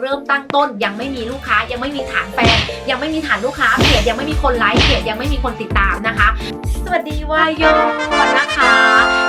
เริ่มตั้งต้นยังไม่มีลูกค้ายังไม่มีฐานแฟนยังไม่มีฐานลูกค้าเพจยังไม่มีคนไลค์เพจยังไม่มีคนติดตามนะคะ สวัสดีวายโยนะคะ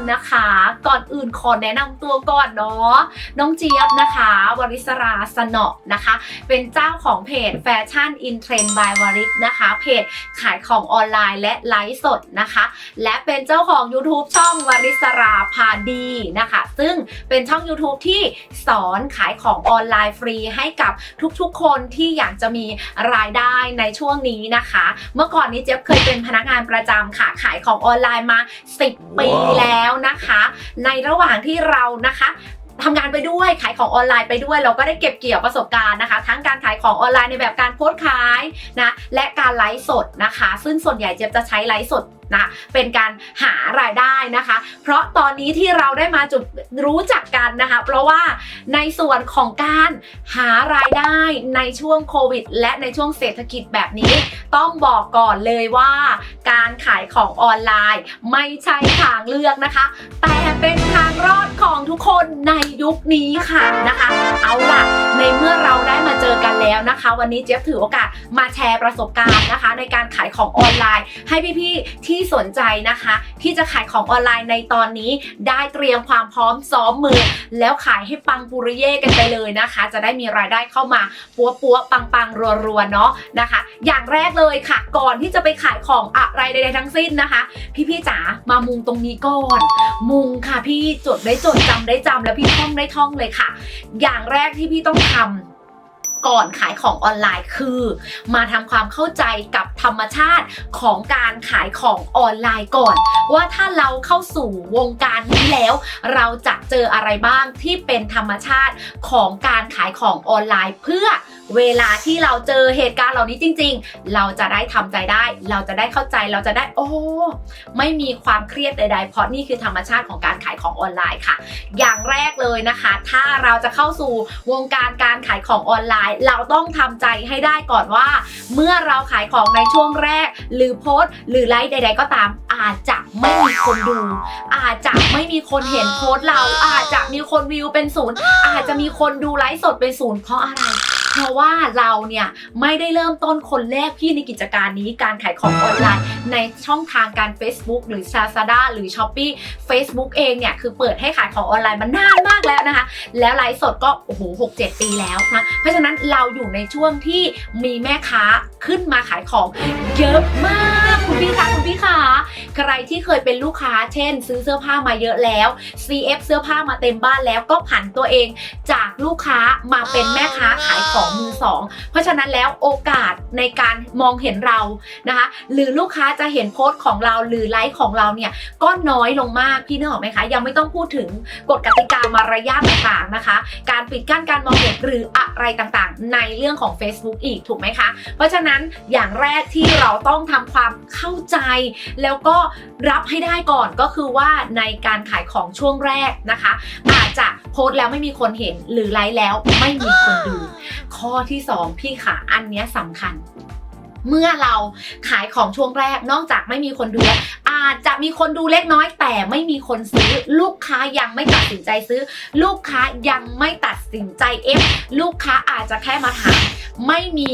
นนะคะ ก่อนอื่นขอแนะนำตัวก่อนเนาะน้องเจี๊ยบนะคะวริศราสนอนะคะ เป็นเจ้าของเพจแฟชั่นอินเทรนด์บายวริศนะคะ เพจขายของออนไลน์และไลฟ์สดนะคะ และเป็นเจ้าของ YouTube ช่องวริศราพาดีนะคะ ซึ่งเป็นช่อง YouTube ที่สอนขายของออนไลน์ฟรีให้กับทุกๆ คนที่อยากจะมีรายได้ในช่วงนี้นะคะ เมื่อก่อนนี้เจี๊ยบเคยเป็นพนักงานประจำค่ะ ขายของออนไลน์มา 10 ปีแล้วนะคะ ในระหว่างที่เรานะคะ ทำงานไปด้วยขายของออนไลน์ไปด้วย เราก็ได้เก็บเกี่ยวประสบการณ์นะคะ ทั้งการขายของออนไลน์ในแบบการโพสต์ขายนะและการไลฟ์สดนะคะ ซึ่งส่วนใหญ่เจี๊ยบจะใช้ไลฟ์สดนะเป็นการหารายได้นะคะ เพราะตอนนี้ที่เราได้มาจุดรู้จักกันนะคะ เพราะว่าในส่วนของการหารายได้ในช่วงโควิด และในช่วงเศรษฐกิจแบบนี้ ต้องบอกก่อนเลยว่า การขายของออนไลน์ไม่ใช่ทางเลือกนะคะ แต่เป็นทางรอดของทุกคนในยุคนี้ค่ะนะคะ เอาล่ะในเมื่อเราได้มา แล้วนะคะ วันนี้เจี๊ยบถือโอกาสมาแชร์ประสบการณ์นะคะ ในการขายของออนไลน์ ให้พี่ๆที่สนใจนะคะ ที่จะขายของออนไลน์ในตอนนี้ ได้เตรียมความพร้อมซ้อมมือ แล้วขายให้ปังปุริเย่กันไปเลยนะคะ จะได้มีรายได้เข้ามาปัวปัวๆปังปังๆรัวๆเนาะนะคะ อย่างแรกเลยค่ะ ก่อนที่จะไปขายของอะไรใดๆทั้งสิ้นนะคะ พี่ๆจ๋ามามุงตรงนี้ก่อน มุงค่ะพี่จดได้จดจำได้จำแล้วพี่ท่องได้ท่องเลยค่ะ อย่างแรกที่พี่ต้องทำ ก่อนขายของออนไลน์คือ มาทำความเข้าใจกับธรรมชาติของการขายของออนไลน์ก่อน ว่าถ้าเราเข้าสู่วงการนี้แล้ว เราจะเจออะไรบ้างที่เป็นธรรมชาติของการขายของออนไลน์เพื่อ เวลาที่เราเจอเหตุการณ์เหล่านี้จริง ๆ เราจะได้ทำใจได้ เราจะได้เข้าใจเราจะได้โอ้ไม่มีความเครียดใด ๆ เพราะนี่คือธรรมชาติของการขายของออนไลน์ค่ะ อย่างแรกเลยนะคะ ถ้าเราจะเข้าสู่วงการการขายของออนไลน์ เราต้องทำใจให้ได้ก่อนว่า เมื่อเราขายของในช่วงแรก หรือโพสต์ หรือไลฟ์ใด ๆ ก็ตาม อาจจะไม่มีคนดู อาจจะไม่มีคนเห็นโพสต์เรา อาจจะมีคนวิวเป็นศูนย์อาจจะมีคนดูไลฟ์สดเป็นศูนย์เพราะอะไร ราะว่าเราเนี่ยไม่ได้เริ่มต้นคนแรกพี่ในกิจการนี้การขายของออนไลน์ ในช่องทางการ Facebook หรือ Lazada หรือ s h o p e e Facebook เองเนี่ยคือเปิดให้ขายของออนไลน์มานานมากแล้วนะคะ แล้วไลฟ์สดก็โอ้โหหกเจ็ดปีแล้วนะเพราะฉะนั้นเราอยู่ในช่วงที่มีแม่ค้าขึ้นมาขายของเยอะมากคุณพี่คะคุณพี่คะ ใครที่เคยเป็นลูกค้าเช่น ซื้อเสื้อผ้ามาเยอะแล้ว CF เสื้อผ้ามาเต็มบ้านแล้วก็ผันตัวเองจากลูกค้ามาเป็นแม่ค้าขายของมือสองเพราะฉะนั้นแล้วโอกาสในการมองเห็นเรานะคะ หรือลูกค้าจะเห็นโพสต์ของเราหรือไลค์ของเราเนี่ยก็น้อยลงมากพี่นึกออกไหมคะ ยังไม่ต้องพูดถึงกฎกติกามารยาทต่างๆนะคะ การปิดกั้นการมองเห็นหรืออะไรต่างๆ ในเรื่องของ Facebook อีกถูกไหมคะ เพราะฉะนั้นอย่างแรกที่เราต้องทำความเข้าใจแล้วก็ก็รับให้ได้ก่อนก็คือว่าในการขายของช่วงแรกนะคะ อาจจะโพสต์แล้วไม่มีคนเห็นหรือไลค์แล้วไม่มีคนดู ข้อที่ 2 พี่ขาอันเนี้ยสำคัญเมื่อเราขายของช่วงแรกนอกจากไม่มีคนดูอาจจะมีคนดูเล็กน้อย แต่ไม่มีคนซื้อ ลูกค้ายังไม่ตัดสินใจซื้อ ลูกค้ายังไม่ตัดสินใจเอฟลูกค้าอาจจะแค่มาถามไม่มี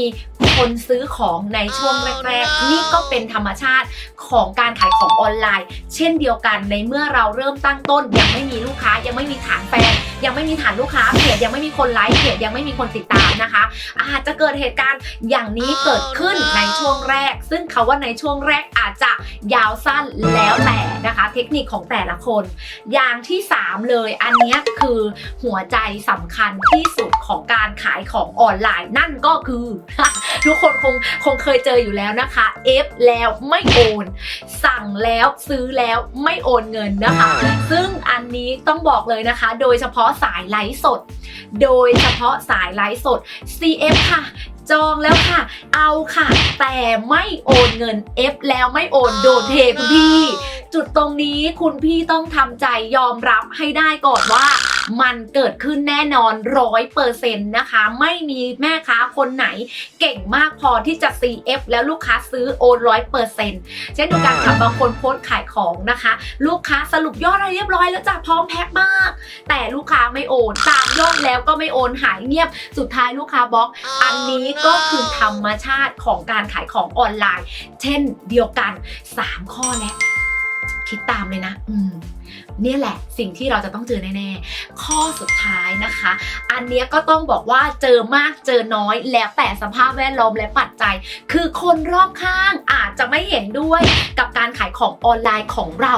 คนซื้อของในช่วงแรกๆ นี่ก็เป็นธรรมชาติของการขายของออนไลน์ เช่นเดียวกันในเมื่อเราเริ่มตั้งต้น ยังไม่มีลูกค้ายังไม่มีฐานแฟนยังไม่มีฐานลูกค้าเพจยังไม่มีคนไลค์เพจยังไม่มีคนติดตามนะคะ อาจจะเกิดเหตุการณ์อย่างนี้เกิดขึ้นในช่วงแรก ซึ่งเขาว่าในช่วงแรกอาจจะยาวสั้นแล้วแต่นะคะ เทคนิคของแต่ละคน อย่างที่ 3 เลยอันเนี้ยคือหัวใจสำคัญที่สุด ของการขายของออนไลน์นั่นก็คือ ทุกคนคงคงเคยเจออยู่แล้วนะคะ F แล้วไม่โอน สั่งแล้วซื้อแล้วไม่โอนเงินนะคะ ซึ่งอันนี้ต้องบอกเลยนะคะ โดยเฉพาะสายไลฟ์สด โดยเฉพาะสายไลฟ์สด CF ค่ะจองแล้วค่ะ เอาค่ะ แต่ไม่โอนเงิน F แล้วไม่โอนโดนเทคุณพี่ จุดตรงนี้คุณพี่ต้องทำใจยอมรับให้ได้ก่อนว่า มันเกิดขึ้นแน่นอนร้อยเปอร์เซ็นต์นะคะ ไม่มีแม่ค้าคนไหนเก่งมากพอที่จะ CF แล้วลูกค้าซื้อโอนร้อยเปอร์เซ็นต์เช่นเดียวกันค่ะบางคนโพสต์ขายของนะคะ ลูกค้าสรุปยอดอะไรเรียบร้อยแล้วจ้ะพร้อมแพ็คมาก แต่ลูกค้าไม่โอนตามยอดแล้วก็ไม่โอนหายเงียบสุดท้ายลูกค้าบล็อก อันนี้ก็คือธรรมชาติของการขายของออนไลน์ เช่นเดียวกัน 3 ข้อแล้วคิดตามเลยนะ อืม เนี่ยแหละสิ่งที่เราจะต้องเจอแน่ๆ ข้อสุดท้ายนะคะ อันเนี้ยก็ต้องบอกว่าเจอมากเจอน้อย แล้วแต่สภาพแวดล้อมและปัจจัย คือคนรอบข้างอาจจะไม่เห็นด้วยกับการขายของออนไลน์ของเรา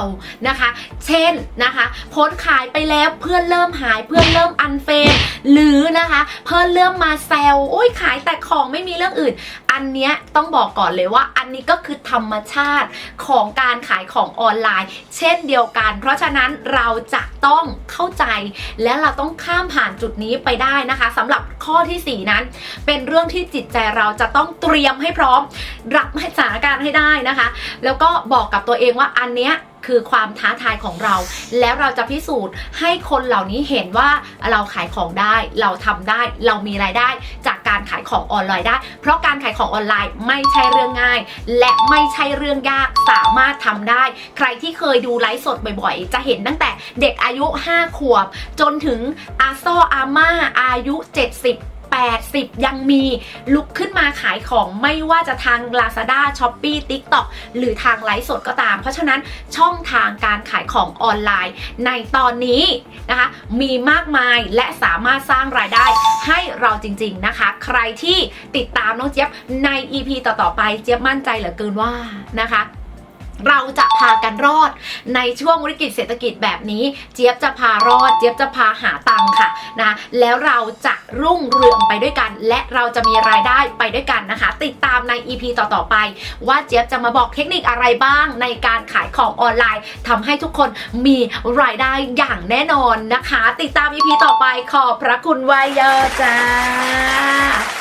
นะคะ เช่นนะคะโพสขายไปแล้วเพื่อนเริ่มหายเพื่อนเริ่มอันเฟนหรือนะคะ เพื่อนเริ่มมาแซวโอ้ยขายแต่ของไม่มีเรื่องอื่น นเนี้ยต้องบอกก่อนเลยว่าอันนี้ก็คือธรรมชาติของการขายของออนไลน์ เช่นเดียวกัน เพราะฉะนั้นเราจะต้องเข้าใจ และเราต้องข้ามผ่านจุดนี้ไปได้นะคะสำหรับข้อทีสี่ 4 นั้น เป็นเรื่องที่จิตใจเราจะต้องเตรียมให้พร้อม รับสถานการณ์ให้ได้นะคะ แล้วก็บอกกับตัวเองว่าอันเนี้ยคือความท้าทายของเรา แล้วเราจะพิสูจน์ให้คนเหล่านี้เห็นว่าเราขายของได้ เราทำได้ เรามีรายได้จาก การขายของออนไลน์ได้ เพราะการขายของออนไลน์ไม่ใช่เรื่องง่าย และไม่ใช่เรื่องยากสามารถทำได้ ใครที่เคยดูไลฟ์สดบ่อยๆ จะเห็นตั้งแต่เด็กอายุ 5 ขวบ จนถึงอาซ่ออาม่าอายุ 70 80 ยังมีลุกขึ้นมาขายของไม่ว่าจะทาง Lazada, Shopee, TikTok หรือทางไลฟ์สดก็ตาม เพราะฉะนั้นช่องทางการขายของออนไลน์ ในตอนนี้นะคะ มีมากมายและสามารถสร้างรายได้ให้เราจริง ๆนะคะ ใครที่ติดตามน้องเจี๊ยบใน EP ต่อๆไปเจี๊ยบมั่นใจเหลือเกินว่านะคะ เราจะพากันรอด ในช่วงวิกฤตเศรษฐกิจแบบนี้ เจี๊ยบจะพารอด เจี๊ยบจะพาหาตังค่ะนะแล้วเราจะรุ่งเรืองไปด้วยกัน และเราจะมีรายได้ไปด้วยกันนะคะ ติดตามใน EP ต่อๆไป ว่าเจี๊ยบจะมาบอกเทคนิคอะไรบ้างในการขายของออนไลน์ทำให้ทุกคนมีรายได้อย่างแน่นอนนะคะ ติดตาม EP ต่อไปขอบพระคุณวายเยอจ้า